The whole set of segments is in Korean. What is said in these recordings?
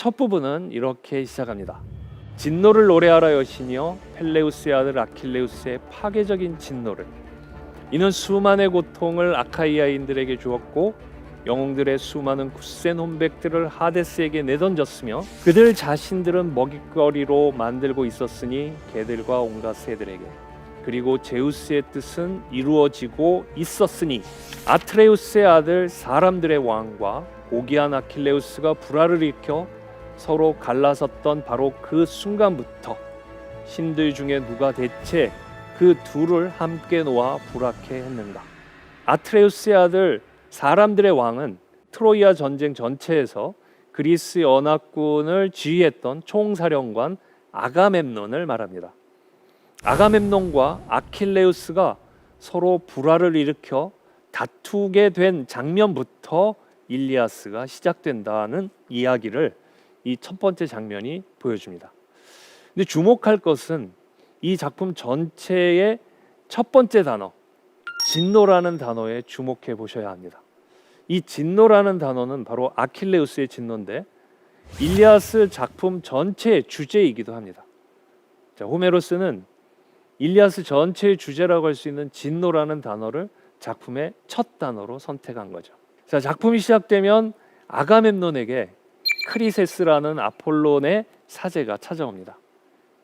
첫 부분은 이렇게 시작합니다. 진노를 노래하라 여신이여 펠레우스의 아들 아킬레우스의 파괴적인 진노를 이는 수만의 고통을 아카이아인들에게 주었고 영웅들의 수많은 굳센 혼백들을 하데스에게 내던졌으며 그들 자신들은 먹잇거리로 만들고 있었으니 개들과 온갖 새들에게 그리고 제우스의 뜻은 이루어지고 있었으니 아트레우스의 아들 사람들의 왕과 고귀한 아킬레우스가 불화를 일으켜 서로 갈라섰던 바로 그 순간부터 신들 중에 누가 대체 그 둘을 함께 놓아 불악해 했는가 아트레우스의 아들 사람들의 왕은 트로이아 전쟁 전체에서 그리스 연합군을 지휘했던 총사령관 아가멤논을 말합니다. 아가멤논과 아킬레우스가 서로 불화를 일으켜 다투게 된 장면부터 일리아스가 시작된다는 이야기를 이 첫 번째 장면이 보여줍니다. 근데 주목할 것은 이 작품 전체의 첫 번째 단어 진노라는 단어에 주목해 보셔야 합니다. 이 진노라는 단어는 바로 아킬레우스의 진노인데 일리아스 작품 전체의 주제이기도 합니다. 자, 호메로스는 일리아스 전체의 주제라고 할 수 있는 진노라는 단어를 작품의 첫 단어로 선택한 거죠. 자, 작품이 시작되면 아가멤논에게 크리세스라는 아폴론의 사제가 찾아옵니다.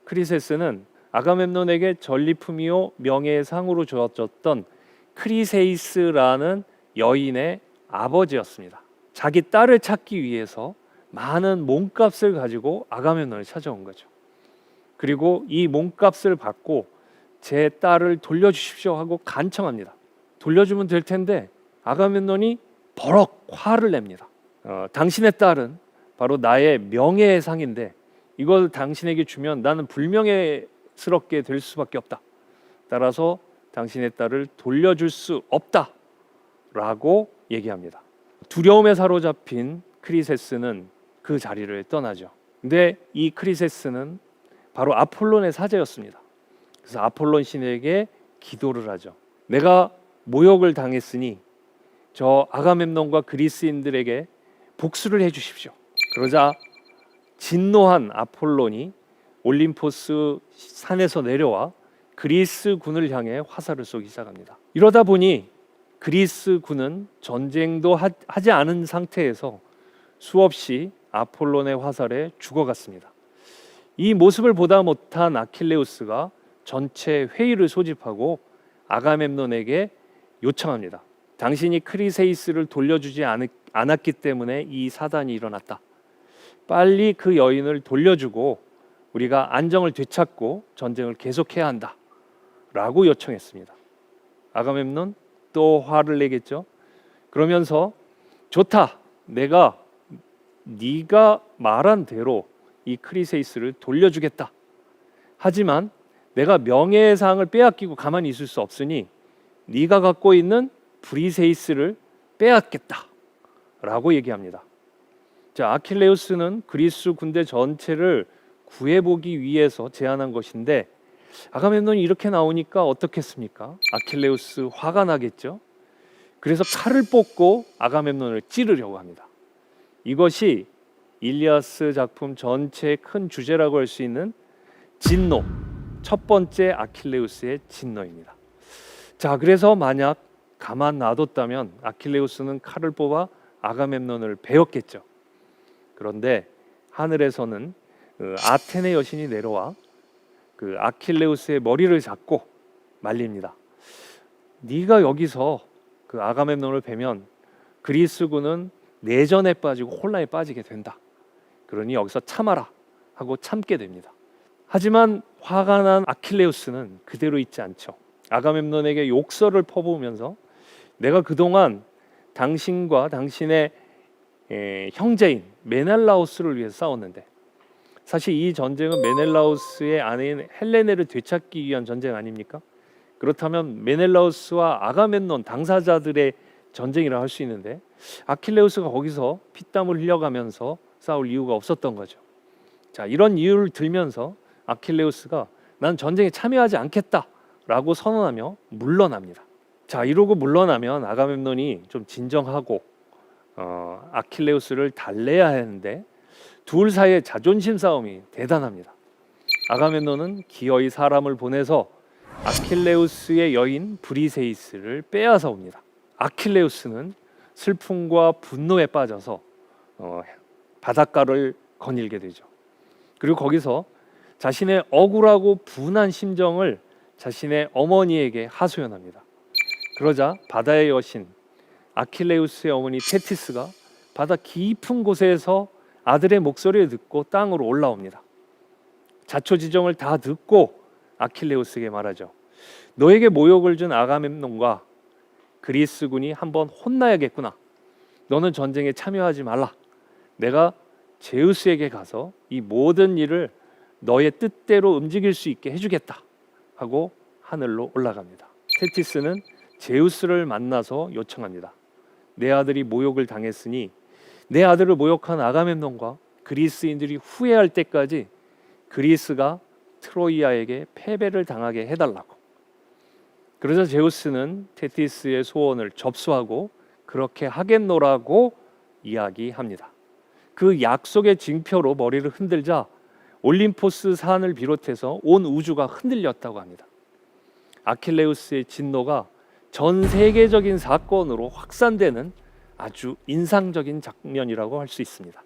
크리세스는 아가멤논에게 전리품이요 명예의 상으로 주어졌던 크리세이스라는 여인의 아버지였습니다. 자기 딸을 찾기 위해서 많은 몸값을 가지고 아가멤논을 찾아온 거죠. 그리고 이 몸값을 받고 제 딸을 돌려주십시오 하고 간청합니다. 돌려주면 될 텐데 아가멤논이 버럭 화를 냅니다. 어, 당신의 딸은 바로 나의 명예의 상인데 이걸 당신에게 주면 나는 불명예스럽게 될 수밖에 없다. 따라서 당신의 딸을 돌려줄 수 없다 라고 얘기합니다. 두려움에 사로잡힌 크리세스는 그 자리를 떠나죠. 근데 이 크리세스는 바로 아폴론의 사제였습니다. 그래서 아폴론 신에게 기도를 하죠. 내가 모욕을 당했으니 저 아가멤논과 그리스인들에게 복수를 해 주십시오. 그러자 진노한 아폴론이 올림포스 산에서 내려와 그리스 군을 향해 화살을 쏘기 시작합니다. 이러다 보니 그리스 군은 전쟁도 하, 하지 않은 상태에서 수없이 아폴론의 화살에 죽어갔습니다. 이 모습을 보다 못한 아킬레우스가 전체 회의를 소집하고 아가멤논에게 요청합니다. 당신이 크리세이스를 돌려주지 않, 않았기 때문에 이 사단이 일어났다. 빨리 그 여인을 돌려주고 우리가 안정을 되찾고 전쟁을 계속해야 한다. 라고 요청했습니다. 아가멤논 또 화를 내겠죠. 그러면서 좋다. 내가 네가 말한 대로 이 크리세이스를 돌려주겠다. 하지만 내가 명예의 상을 빼앗기고 가만히 있을 수 없으니 네가 갖고 있는 브리세이스를 빼앗겠다. 라고 얘기합니다. 자, 아킬레우스는 그리스 군대 전체를 구해보기 위해서 제안한 것인데 아가멤논이 이렇게 나오니까 어떻겠습니까? 아킬레우스 화가 나겠죠. 그래서 칼을 뽑고 아가멤논을 찌르려고 합니다. 이것이 일리아스 작품 전체의 큰 주제라고 할 수 있는 진노 첫 번째 아킬레우스의 진노입니다. 자, 그래서 만약 가만 놔뒀다면 아킬레우스는 칼을 뽑아 아가멤논을 베었겠죠. 그런데 하늘에서는 그 아테네 여신이 내려와 그 아킬레우스의 머리를 잡고 말립니다. 네가 여기서 그 아가멤논을 베면 그리스군은 내전에 빠지고 혼란에 빠지게 된다. 그러니 여기서 참아라 하고 참게 됩니다. 하지만 화가 난 아킬레우스는 그대로 있지 않죠. 아가멤논에게 욕설을 퍼부으면서 내가 그동안 당신과 당신의 에, 형제인 메넬라우스를 위해 싸웠는데 사실 이 전쟁은 메넬라우스의 아내인 헬레네를 되찾기 위한 전쟁 아닙니까? 그렇다면 메넬라우스와 아가멤논 당사자들의 전쟁이라 할 수 있는데 아킬레우스가 거기서 피땀을 흘려가면서 싸울 이유가 없었던 거죠. 자, 이런 이유를 들면서 아킬레우스가 난 전쟁에 참여하지 않겠다라고 선언하며 물러납니다. 자, 이러고 물러나면 아가멤논이 좀 진정하고 어, 아킬레우스를 달래야 하는데 둘 사이의 자존심 싸움이 대단합니다. 아가멤논은 기어이 사람을 보내서 아킬레우스의 여인 브리세이스를 빼앗아 옵니다. 아킬레우스는 슬픔과 분노에 빠져서 어, 바닷가를 거닐게 되죠. 그리고 거기서 자신의 억울하고 분한 심정을 자신의 어머니에게 하소연합니다. 그러자 바다의 여신 아킬레우스의 어머니 테티스가 바다 깊은 곳에서 아들의 목소리를 듣고 땅으로 올라옵니다. 자초지정을 다 듣고 아킬레우스에게 말하죠. 너에게 모욕을 준 아가멤논과 그리스군이 한번 혼나야겠구나. 너는 전쟁에 참여하지 말라. 내가 제우스에게 가서 이 모든 일을 너의 뜻대로 움직일 수 있게 해주겠다. 하고 하늘로 올라갑니다. 테티스는 제우스를 만나서 요청합니다. 내 아들이 모욕을 당했으니 내 아들을 모욕한 아가멤논과 그리스인들이 후회할 때까지 그리스가 트로이아에게 패배를 당하게 해달라고. 그러자 제우스는 테티스의 소원을 접수하고 그렇게 하겠노라고 이야기합니다. 그 약속의 징표로 머리를 흔들자 올림포스 산을 비롯해서 온 우주가 흔들렸다고 합니다. 아킬레우스의 진노가 전 세계적인 사건으로 확산되는 아주 인상적인 장면이라고 할 수 있습니다.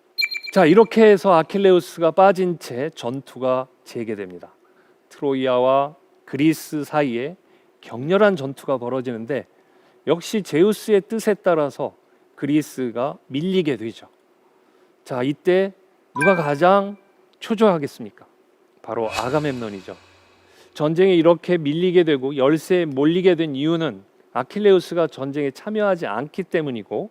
자, 이렇게 해서 아킬레우스가 빠진 채 전투가 재개됩니다. 트로이아와 그리스 사이에 격렬한 전투가 벌어지는데 역시 제우스의 뜻에 따라서 그리스가 밀리게 되죠. 자, 이때 누가 가장 초조하겠습니까? 바로 아가멤논이죠. 전쟁에 이렇게 밀리게 되고 열세에 몰리게 된 이유는 아킬레우스가 전쟁에 참여하지 않기 때문이고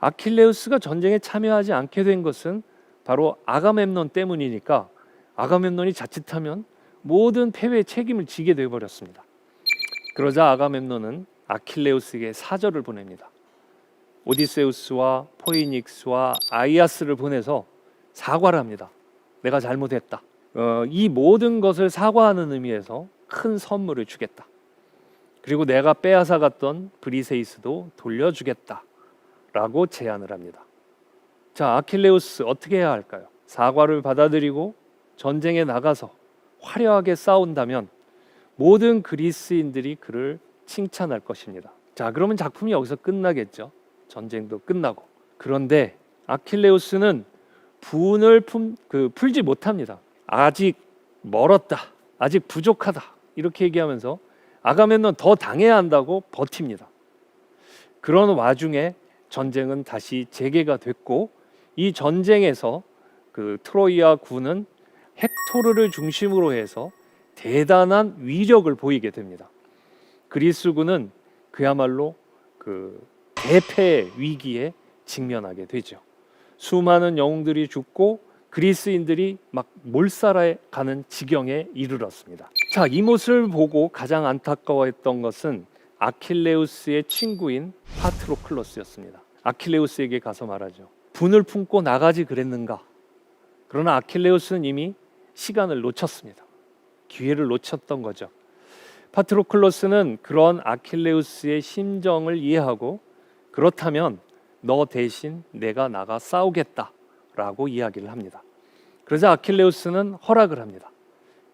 아킬레우스가 전쟁에 참여하지 않게 된 것은 바로 아가멤논 때문이니까 아가멤논이 자칫하면 모든 패배의 책임을 지게 되어 버렸습니다. 그러자 아가멤논은 아킬레우스에게 사절을 보냅니다. 오디세우스와 포이닉스와 아이아스를 보내서 사과를 합니다. 내가 잘못했다. 어, 이 모든 것을 사과하는 의미에서 큰 선물을 주겠다. 그리고 내가 빼앗아 갔던 브리세이스도 돌려주겠다라고 제안을 합니다. 자, 아킬레우스 어떻게 해야 할까요? 사과를 받아들이고 전쟁에 나가서 화려하게 싸운다면 모든 그리스인들이 그를 칭찬할 것입니다. 자, 그러면 작품이 여기서 끝나겠죠. 전쟁도 끝나고. 그런데 아킬레우스는 분을 품, 그 풀지 못합니다. 아직 멀었다. 아직 부족하다. 이렇게 얘기하면서 아가멤논 더 당해야 한다고 버팁니다. 그런 와중에 전쟁은 다시 재개가 됐고 이 전쟁에서 그 트로이아 군은 헥토르를 중심으로 해서 대단한 위력을 보이게 됩니다. 그리스군은 그야말로 그 대패 위기에 직면하게 되죠. 수많은 영웅들이 죽고 그리스인들이 막 몰살해 가는 지경에 이르렀습니다. 자, 이 모습을 보고 가장 안타까워했던 것은 아킬레우스의 친구인 파트로클로스였습니다. 아킬레우스에게 가서 말하죠. 분을 품고 나가지 그랬는가? 그러나 아킬레우스는 이미 시간을 놓쳤습니다. 기회를 놓쳤던 거죠. 파트로클로스는 그런 아킬레우스의 심정을 이해하고 그렇다면 너 대신 내가 나가 싸우겠다라고 이야기를 합니다. 그러자 아킬레우스는 허락을 합니다.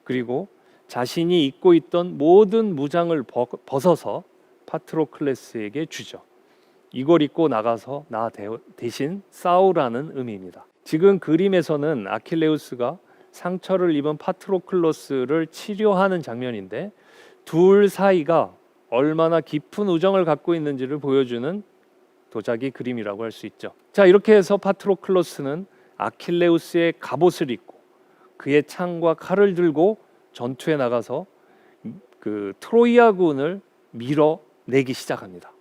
그리고 자신이 입고 있던 모든 무장을 벗어서 파트로클레스에게 주죠. 이걸 입고 나가서 나 대신 싸우라는 의미입니다. 지금 그림에서는 아킬레우스가 상처를 입은 파트로클로스를 치료하는 장면인데 둘 사이가 얼마나 깊은 우정을 갖고 있는지를 보여주는 도자기 그림이라고 할 수 있죠. 자, 이렇게 해서 파트로클로스는 아킬레우스의 갑옷을 입고 그의 창과 칼을 들고 전투에 나가서 그 트로이아군을 밀어내기 시작합니다.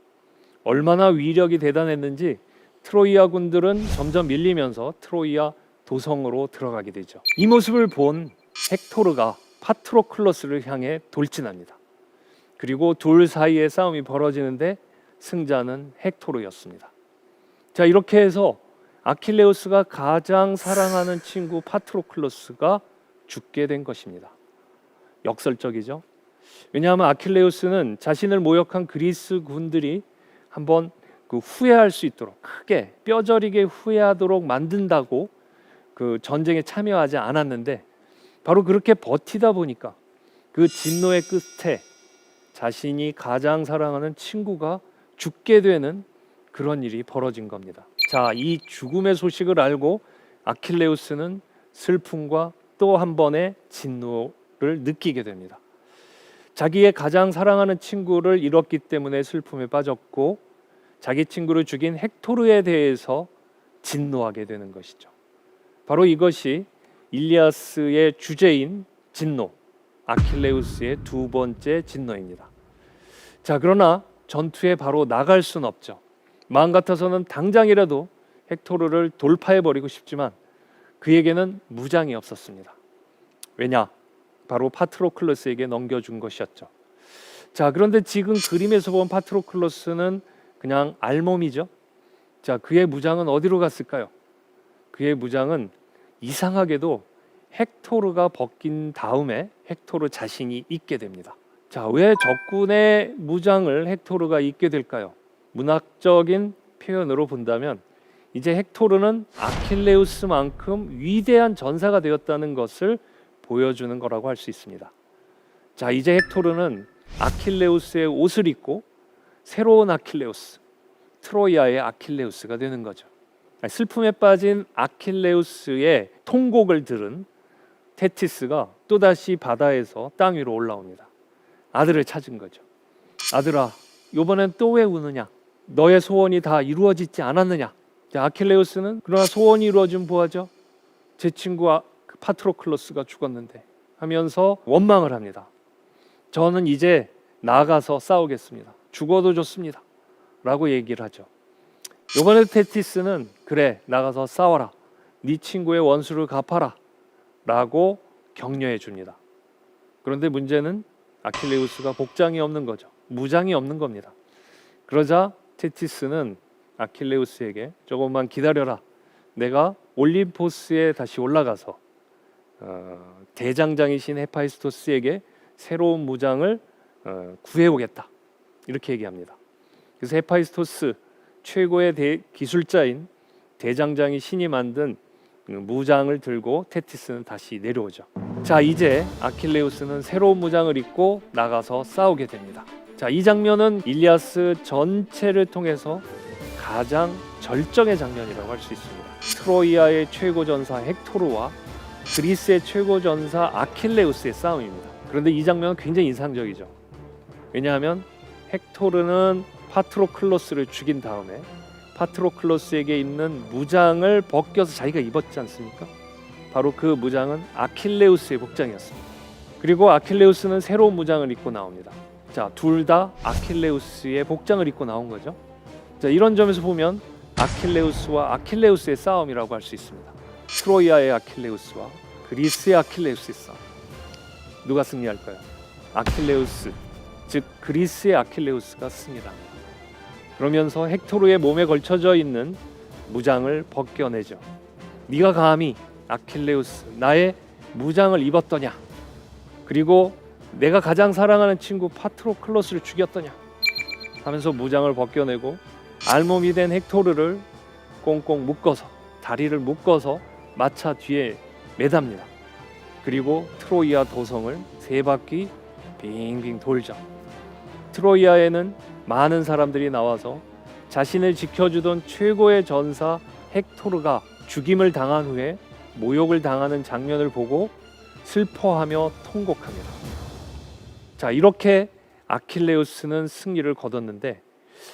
얼마나 위력이 대단했는지 트로이아 군들은 점점 밀리면서 트로이아 도성으로 들어가게 되죠. 이 모습을 본 헥토르가 파트로클로스를 향해 돌진합니다. 그리고 둘 사이에 싸움이 벌어지는데 승자는 헥토르였습니다. 자, 이렇게 해서 아킬레우스가 가장 사랑하는 친구 파트로클로스가 죽게 된 것입니다. 역설적이죠. 왜냐하면 아킬레우스는 자신을 모욕한 그리스 군들이 한번 그 후회할 수 있도록 크게 뼈저리게 후회하도록 만든다고 그 전쟁에 참여하지 않았는데 바로 그렇게 버티다 보니까 그 진노의 끝에 자신이 가장 사랑하는 친구가 죽게 되는 그런 일이 벌어진 겁니다. 자, 이 죽음의 소식을 알고 아킬레우스는 슬픔과 또 한 번의 진노 를 느끼게 됩니다. 자기의 가장 사랑하는 친구를 잃었기 때문에 슬픔에 빠졌고 자기 친구를 죽인 헥토르에 대해서 진노하게 되는 것이죠. 바로 이것이 일리아스의 주제인 진노, 아킬레우스의 두 번째 진노입니다. 자, 그러나 전투에 바로 나갈 순 없죠. 마음 같아서는 당장이라도 헥토르를 돌파해 버리고 싶지만 그에게는 무장이 없었습니다. 왜냐? 바로 파트로클로스에게 넘겨준 것이었죠. 자, 그런데 지금 그림에서 본 파트로클로스는 그냥 알몸이죠. 자, 그의 무장은 어디로 갔을까요? 그의 무장은 이상하게도 헥토르가 벗긴 다음에 헥토르 자신이 입게 됩니다. 자, 왜 적군의 무장을 헥토르가 입게 될까요? 문학적인 표현으로 본다면 이제 헥토르는 아킬레우스만큼 위대한 전사가 되었다는 것을 보여주는 거라고 할 수 있습니다. 자, 이제 헥토르는 아킬레우스의 옷을 입고 새로운 아킬레우스, 트로이아의 아킬레우스가 되는 거죠. 슬픔에 빠진 아킬레우스의 통곡을 들은 테티스가 또다시 바다에서 땅 위로 올라옵니다. 아들을 찾은 거죠. 아들아, 이번엔 또 왜 우느냐? 너의 소원이 다 이루어지지 않았느냐? 자, 아킬레우스는 그러나 소원이 이루어진 보아죠. 제 친구 파트로클로스가 죽었는데 하면서 원망을 합니다. 저는 이제 나가서 싸우겠습니다. 죽어도 좋습니다. 라고 얘기를 하죠. 요번에 테티스는 그래 나가서 싸워라. 네 친구의 원수를 갚아라. 라고 격려해 줍니다. 그런데 문제는 아킬레우스가 복장이 없는 거죠. 무장이 없는 겁니다. 그러자 테티스는 아킬레우스에게 조금만 기다려라. 내가 올림포스에 다시 올라가서 어, 대장장이신 헤파이스토스에게 새로운 무장을 어, 구해오겠다. 이렇게 얘기합니다. 그래서 헤파이스토스 최고의 대, 기술자인 대장장이 신이 만든 그 무장을 들고 테티스는 다시 내려오죠. 자, 이제 아킬레우스는 새로운 무장을 입고 나가서 싸우게 됩니다. 자, 이 장면은 일리아스 전체를 통해서 가장 절정의 장면이라고 할 수 있습니다. 트로이아의 최고 전사 헥토르와 그리스의 최고 전사 아킬레우스의 싸움입니다. 그런데 이 장면은 굉장히 인상적이죠. 왜냐하면 헥토르는 파트로클로스를 죽인 다음에 파트로클로스에게 있는 무장을 벗겨서 자기가 입었지 않습니까? 바로 그 무장은 아킬레우스의 복장이었습니다. 그리고 아킬레우스는 새로운 무장을 입고 나옵니다. 자, 둘 다 아킬레우스의 복장을 입고 나온 거죠. 자, 이런 점에서 보면 아킬레우스와 아킬레우스의 싸움이라고 할 수 있습니다. 트로이아의 아킬레우스와 그리스의 아킬레우스의 싸움. 누가 승리할까요? 아킬레우스, 즉 그리스의 아킬레우스가 승리합니다. 그러면서 헥토르의 몸에 걸쳐져 있는 무장을 벗겨내죠. 네가 감히 아킬레우스 나의 무장을 입었더냐? 그리고 내가 가장 사랑하는 친구 파트로클로스를 죽였더냐? 하면서 무장을 벗겨내고 알몸이 된 헥토르를 꽁꽁 묶어서 다리를 묶어서 마차 뒤에 매답니다. 그리고 트로이아 도성을 세 바퀴 빙빙 돌죠. 트로이아에는 많은 사람들이 나와서 자신을 지켜주던 최고의 전사 헥토르가 죽임을 당한 후에 모욕을 당하는 장면을 보고 슬퍼하며 통곡합니다. 자, 이렇게 아킬레우스는 승리를 거뒀는데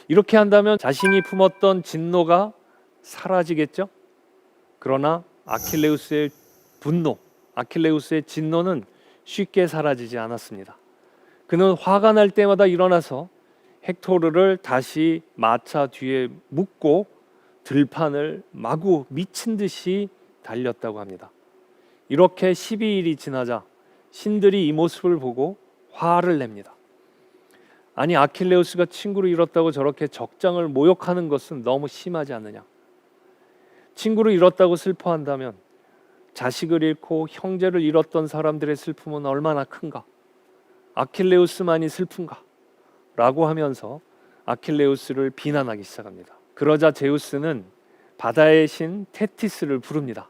이렇게 한다면 자신이 품었던 진노가 사라지겠죠? 그러나 아킬레우스의 분노, 아킬레우스의 진노는 쉽게 사라지지 않았습니다. 그는 화가 날 때마다 일어나서 헥토르를 다시 마차 뒤에 묶고 들판을 마구 미친 듯이 달렸다고 합니다. 이렇게 12일이 지나자 신들이 이 모습을 보고 화를 냅니다. 아니 아킬레우스가 친구를 잃었다고 저렇게 적장을 모욕하는 것은 너무 심하지 않느냐? 친구를 잃었다고 슬퍼한다면 자식을 잃고 형제를 잃었던 사람들의 슬픔은 얼마나 큰가? 아킬레우스만이 슬픈가? 라고 하면서 아킬레우스를 비난하기 시작합니다. 그러자 제우스는 바다의 신 테티스를 부릅니다.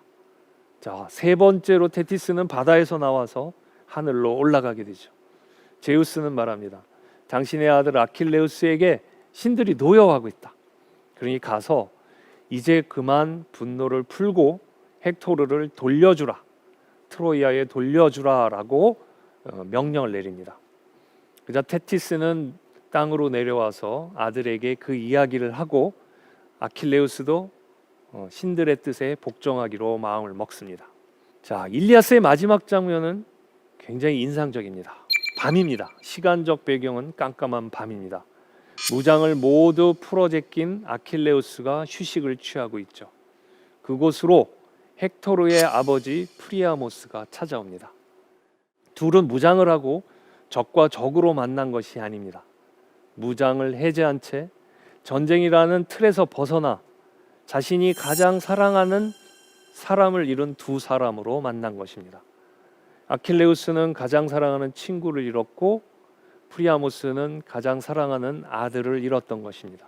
자, 세 번째로 테티스는 바다에서 나와서 하늘로 올라가게 되죠. 제우스는 말합니다. 당신의 아들 아킬레우스에게 신들이 노여하고 있다. 그러니 가서 이제 그만 분노를 풀고 헥토르를 돌려주라. 트로이아에 돌려주라라고 어, 명령을 내립니다. 그자 테티스는 땅으로 내려와서 아들에게 그 이야기를 하고 아킬레우스도 어, 신들의 뜻에 복종하기로 마음을 먹습니다. 자, 일리아스의 마지막 장면은 굉장히 인상적입니다. 밤입니다. 시간적 배경은 깜깜한 밤입니다. 무장을 모두 풀어 제낀 아킬레우스가 휴식을 취하고 있죠. 그곳으로 헥토르의 아버지 프리아모스가 찾아옵니다. 둘은 무장을 하고 적과 적으로 만난 것이 아닙니다. 무장을 해제한 채 전쟁이라는 틀에서 벗어나 자신이 가장 사랑하는 사람을 잃은 두 사람으로 만난 것입니다. 아킬레우스는 가장 사랑하는 친구를 잃었고 프리아모스는 가장 사랑하는 아들을 잃었던 것입니다.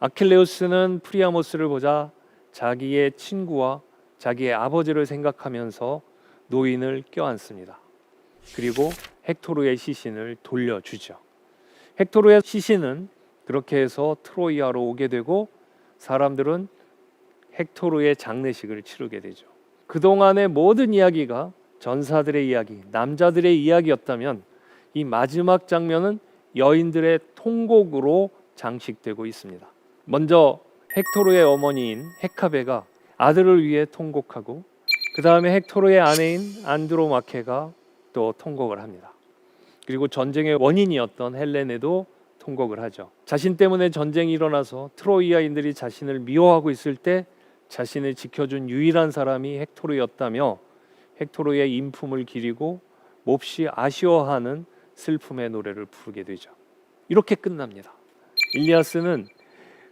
아킬레우스는 프리아모스를 보자 자기의 친구와 자기의 아버지를 생각하면서 노인을 껴안습니다. 그리고 헥토르의 시신을 돌려주죠. 헥토르의 시신은 그렇게 해서 트로이아로 오게 되고 사람들은 헥토르의 장례식을 치르게 되죠. 그동안의 모든 이야기가 전사들의 이야기, 남자들의 이야기였다면 이 마지막 장면은 여인들의 통곡으로 장식되고 있습니다. 먼저 헥토르의 어머니인 헤카베가 아들을 위해 통곡하고 그 다음에 헥토르의 아내인 안드로마케가 또 통곡을 합니다. 그리고 전쟁의 원인이었던 헬레네도 통곡을 하죠. 자신 때문에 전쟁이 일어나서 트로이아인들이 자신을 미워하고 있을 때 자신을 지켜준 유일한 사람이 헥토르였다며 헥토르의 인품을 기리고 몹시 아쉬워하는 슬픔의 노래를 부르게 되죠. 이렇게 끝납니다. 일리아스는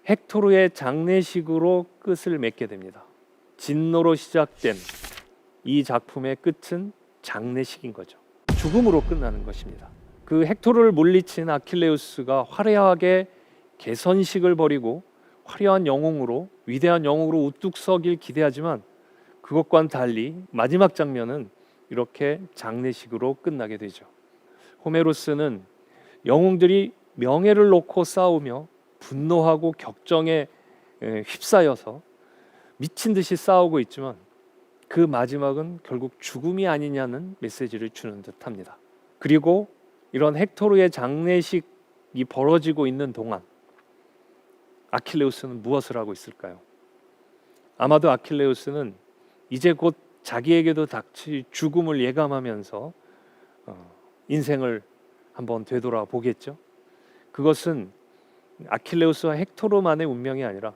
헥토르의 장례식으로 끝을 맺게 됩니다. 진노로 시작된 이 작품의 끝은 장례식인 거죠. 죽음으로 끝나는 것입니다. 그 헥토르를 물리친 아킬레우스가 화려하게 개선식을 벌이고 화려한 영웅으로 위대한 영웅으로 우뚝 서길 기대하지만 그것과는 달리 마지막 장면은 이렇게 장례식으로 끝나게 되죠. 호메로스는 영웅들이 명예를 놓고 싸우며 분노하고 격정에 에, 휩싸여서 미친 듯이 싸우고 있지만 그 마지막은 결국 죽음이 아니냐는 메시지를 주는 듯합니다. 그리고 이런 헥토르의 장례식이 벌어지고 있는 동안 아킬레우스는 무엇을 하고 있을까요? 아마도 아킬레우스는 이제 곧 자기에게도 닥칠 죽음을 예감하면서 어, 인생을 한번 되돌아 보겠죠. 그것은 아킬레우스와 헥토르만의 운명이 아니라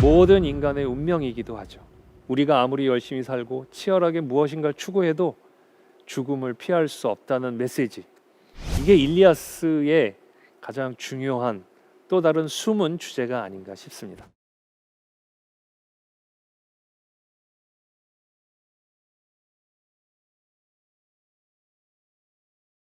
모든 인간의 운명이기도 하죠. 우리가 아무리 열심히 살고 치열하게 무엇인가를 추구해도 죽음을 피할 수 없다는 메시지. 이게 일리아스의 가장 중요한 또 다른 숨은 주제가 아닌가 싶습니다.